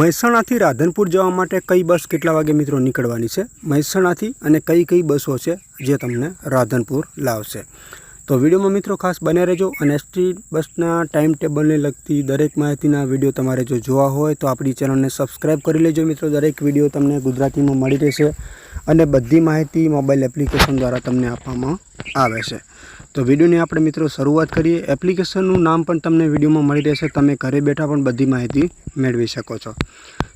મહેસાણાથી રાધનપુર જવા માટે કઈ બસ કેટલા વાગે મિત્રો નીકળવાની છે? મહેસાણાથી અને કઈ કઈ બસો છે જે તમને રાધનપુર લાવશે. તો વિડીયોમાં મિત્રો ખાસ બને રહેજો અને એસટી બસના ટાઈમ ટેબલને લગતી દરેક માહિતીના વીડિયો તમારે જો જોવા હોય તો આપણી ચેનલને સબસ્ક્રાઈબ કરી લેજો મિત્રો. દરેક વીડિયો તમને ગુજરાતીમાં મળી રહેશે અને બધી માહિતી મોબાઈલ એપ્લિકેશન દ્વારા તમને આપવામાં આવે છે. તો વિડીયોની આપણે મિત્રો શરૂઆત કરીએ. એપ્લિકેશનનું નામ પણ તમને વિડીયોમાં મળી રહેશે. તમે ઘરે બેઠા પણ બધી માહિતી મેળવી શકો છો.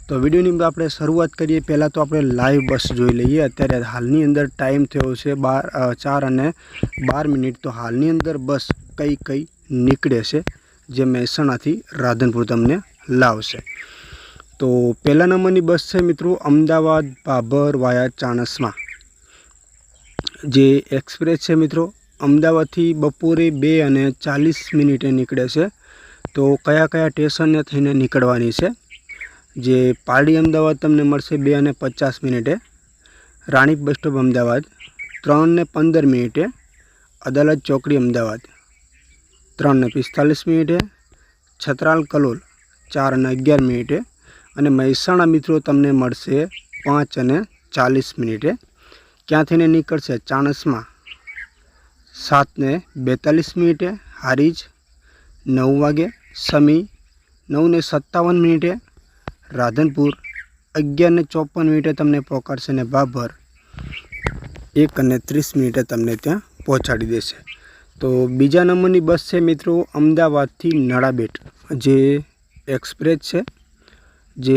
તો વિડીયોની આપણે શરૂઆત કરીએ. પહેલાં તો આપણે લાઈવ બસ જોઈ લઈએ. અત્યારે હાલની અંદર ટાઈમ થયો છે બાર ચાર અને બાર મિનિટ. તો હાલની અંદર બસ કઈ કઈ નીકળે છે જે મહેસાણાથી રાધનપુર તમને લાવશે. તો પહેલા નંબરની બસ છે મિત્રો અમદાવાદ ભાભર વાયા, ચાણસમાં. જે એક્સપ્રેસ છે મિત્રો અમદાવાદથી બપોરે બે અને ચાલીસ મિનિટે નીકળે છે. તો કયા કયા સ્ટેશને થઈને નીકળવાની છે? જે પારડી અમદાવાદ તમને મળશે બે અને પચાસ મિનિટે. Ranip bus stop Ahmedabad. ત્રણ ને પંદર મિનિટે. અદાલત ચોકડી અમદાવાદ. ત્રણ ને પિસ્તાલીસ મિનિટે. છત્રાલ કલોલ. ચાર અને અગિયાર મિનિટે. અને મહેસાણા મિત્રો તમને મળશે પાંચ અને ચાલીસ મિનિટે. ક્યાંથીને નીકળશે? ચાણસમાં. સાત ને બેતાલીસ મિનિટે હારીજ, નવ વાગે સમી, નવને સત્તાવન મિનિટે રાધનપુર, અગિયારને ચોપન મિનિટે તમને પહોંચાડશે ને ભાભર એક અને ત્રીસ મિનિટે તમને ત્યાં પહોંચાડી દેશે. તો બીજા નંબરની બસ છે મિત્રો અમદાવાદથી નડાબેટ જે એક્સપ્રેસ છે, જે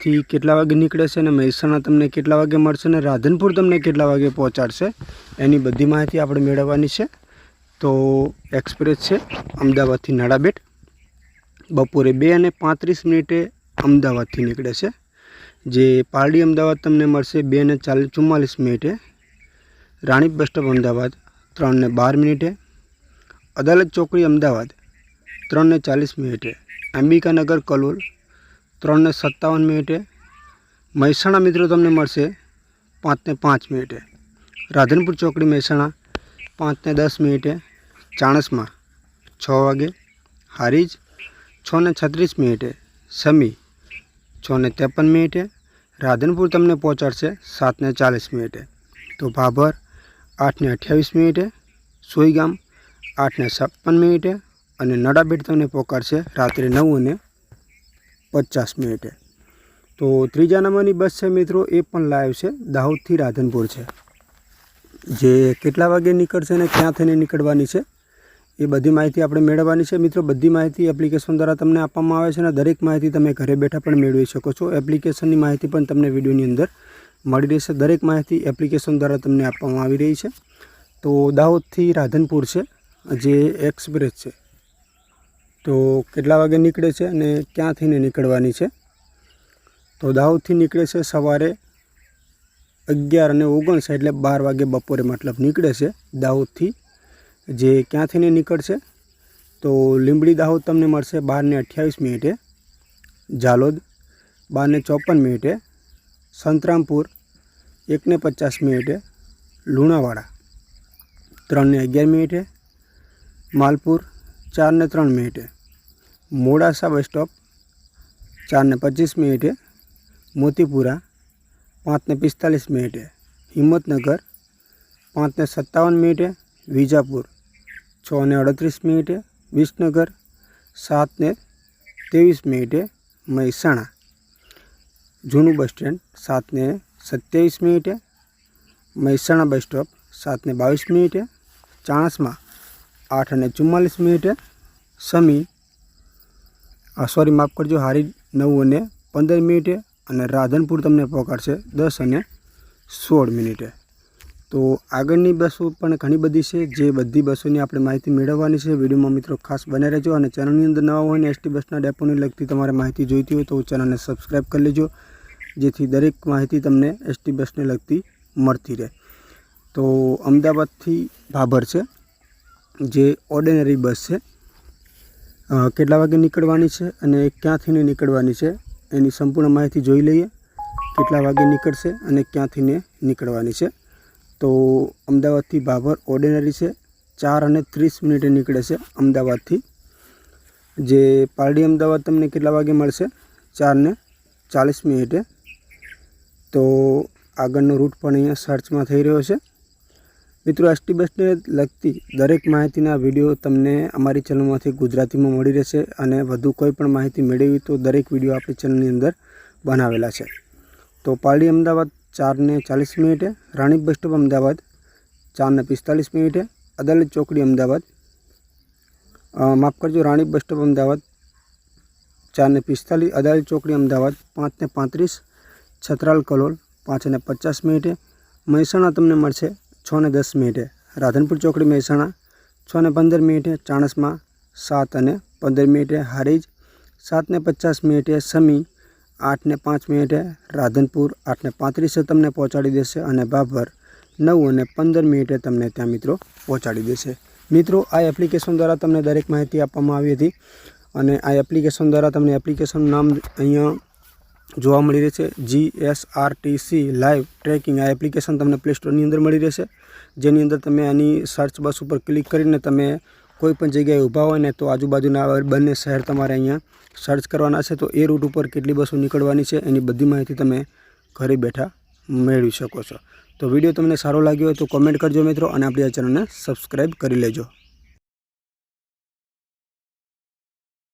અમદાવાદથી કેટલા વાગે નીકળે છે અને મહેસાણા તમને કેટલા વાગે મળશે અને રાધનપુર તમને કેટલા વાગે પહોંચાડશે, એની બધી માહિતી આપણે મેળવવાની છે. તો એક્સપ્રેસ છે, અમદાવાદથી નાડાબેટ બપોરે બે અને પાંત્રીસ મિનિટે અમદાવાદથી નીકળે છે. જે પારડી અમદાવાદ તમને મળશે બે અને ચાલીસ ચુમ્માલીસ મિનિટે. રાણીપ બસ સ્ટોપ અમદાવાદ, ત્રણ ને બાર મિનિટે. અદાલત ચોકડી અમદાવાદ, ત્રણ ને ચાલીસ મિનિટે. અંબિકાનગર કલોલ ત્રણ ને સત્તાવન મિનિટે. મહેસાણા મિત્રો તમને મળશે પાંચને પાંચ મિનિટે. રાધનપુર ચોકડી મહેસાણા પાંચને દસ મિનિટે. ચાણસમાં છ વાગે. હારીજ છ ને છત્રીસ મિનિટે. સમી ને ત્રેપન મિનિટે. રાધનપુર તમને પહોંચાડશે સાતને ચાલીસ મિનિટે. તો ભાભર આઠને અઠ્યાવીસ મિનિટે. સોઈગામ આઠને છપ્પન મિનિટે. અને નડાબેટ તમને પહોંચાડશે રાત્રે નવ અને પચાસ મિનિટે. તો ત્રીજા નંબરની બસ છે મિત્રો, એ પણ લાઈવ છે, દાહોદથી રાધનપુર છે. જે કેટલા વાગે નીકળશે અને ક્યાં થઈને નીકળવાની છે, એ બધી માહિતી આપણે મેળવવાની છે. મિત્રો, બધી માહિતી એપ્લિકેશન દ્વારા તમને આપવામાં આવે છે અને દરેક માહિતી તમે ઘરે બેઠા પણ મેળવી શકો છો. એપ્લિકેશનની માહિતી પણ તમને વિડીયોની અંદર મળી રહેશે. દરેક માહિતી એપ્લિકેશન દ્વારા તમને આપવામાં આવી રહી છે. તો દાહોદથી રાધનપુર છે, જે એક્સપ્રેસ છે. તો કેટલા વાગે નીકળે છે અને ક્યાંથીને નીકળવાની છે? તો દાહોદથી નીકળે છે સવારે અગિયાર અને ઓગણસાઠ એટલે બાર વાગે બપોરે મતલબ નીકળે છે દાહોદથી. જે ક્યાંથીને નીકળશે? તો લીંબડી દાહોદ તમને મળશે બારને અઠ્યાવીસ મિનિટે, ઝાલોદ બારને ચોપન મિનિટે, સંતરામપુર એકને પચાસ મિનિટે, લુણાવાડા ત્રણને અગિયાર મિનિટે, માલપુર ચાર ને ત્રણ મિનિટે. મોડાસા બસ સ્ટોપ ચાર ને પચીસ મિનિટે. મોતીપુરા પાંચ ને પિસ્તાલીસ મિનિટે. હિંમતનગર પાંચ ને સત્તાવન મિનિટે. વિજાપુર છ ને અડત્રીસ મિનિટે. વિસનગર સાત ને ત્રેવીસ મિનિટે. મહેસાણા, જૂનું બસ સ્ટેન્ડ સાત ને સત્યાવીસ મિનિટે. મહેસાણા બસ સ્ટોપ સાત ને બાવીસ મિનિટે. ચાણસમાં આઠ અને ચુમ્માલીસ મિનિટે સમી સોરી, માફ કરજો, હારી નવ અને પંદર મિનિટે અને રાધનપુર તમને પહોંચાડશે દસ અને સોળ મિનિટે. તો આગળની બસો પણ ઘણી બધી છે, જે બધી બસોની આપણે માહિતી મેળવવાની છે. વિડીયોમાં મિત્રો ખાસ બને રહેજો અને ચેનલની અંદર નવા હોય ને એસટી બસના ડેપોને લગતી તમારે માહિતી જોઈતી હોય તો ચેનલને સબસ્ક્રાઈબ કરી લેજો, જેથી દરેક માહિતી તમને એસટી બસને લગતી મળતી રહે. તો અમદાવાદથી ભાભર છે. જે ઓર્ડિનરી બસ છે કેટલા વાગે નીકળવાની છે અને ક્યાંથીને નીકળવાની છે, એની સંપૂર્ણ માહિતી જોઈ લઈએ, કેટલા વાગે નીકળશે અને ક્યાંથીને નીકળવાની છે. તો અમદાવાદથી ભાભર ઓર્ડિનરી છે, ચાર અને ત્રીસ મિનિટે નીકળે છે અમદાવાદથી. જે પારડી અમદાવાદ તમને કેટલા વાગે મળશે? ચાર ને ચાલીસ મિનિટે. તો આગળનો રૂટ પણ અહીંયા સર્ચમાં થઈ રહ્યો છે. મિત્રો એસટી બસને લગતી દરેક માહિતીના વીડિયો તમને અમારી ચેનલમાંથી ગુજરાતીમાં મળી રહેશે અને વધુ કોઈ પણ માહિતી મેળવી તો દરેક વીડિયો આપણી ચેનલની અંદર બનાવેલા છે. તો પાલડી અમદાવાદ ચારને ચાલીસ મિનિટે, રાણીપ બસ સ્ટોપ અમદાવાદ ચારને પિસ્તાલીસ મિનિટે અદાલત ચોકડી અમદાવાદ માફ કરજો, રાણીપ બસ સ્ટોપ અમદાવાદ ચારને પિસ્તાલીસ અદાલત ચોકડી અમદાવાદ પાંચને પાંત્રીસ, છત્રાલ કલોલ પાંચને પચાસ મિનિટે, મહેસાણા તમને મળશે છ ને દસ મિનિટે રાધનપુર ચોકડી મહેસાણા, છ ને પંદર મિનિટે ચાણસમાં, સાત અને પંદર મિનિટે હારીજ, સાત ને પચાસ મિનિટે સમી, આઠ ને પાંચ મિનિટે રાધનપુર, આઠ ને પાંત્રીસે તમને પહોંચાડી દેશે અને બાભર નવ અને પંદર મિનિટે તમને ત્યાં મિત્રો પહોંચાડી દેશે. મિત્રો, આ એપ્લિકેશન દ્વારા તમને દરેક માહિતી આપવામાં આવી હતી અને આ એપ્લિકેશન દ્વારા તમને એપ્લિકેશનનું નામ અહીંયા જોવા મળી રહેશે G S R T C live tracking આ એપ્લિકેશન તમને પ્લે સ્ટોરની અંદર મળી રહેશે. જેની અંદર તમે આની સર્ચ બસ ઉપર ક્લિક કરીને તમે કોઈ પણ જગ્યાએ ઊભા હોય ને તો આજુબાજુના બંને શહેર તમારે અહીંયા સર્ચ કરવાના છે. તો એ રૂટ ઉપર કેટલી બસો નીકળવાની છે એની બધી માહિતી તમે ઘરે બેઠા મેળવી શકો છો. તો વીડિયો તમને સારો લાગ્યો હોય તો કોમેન્ટ કરજો મિત્રો અને આપણી આ ચેનલને સબસ્ક્રાઈબ કરી લેજો.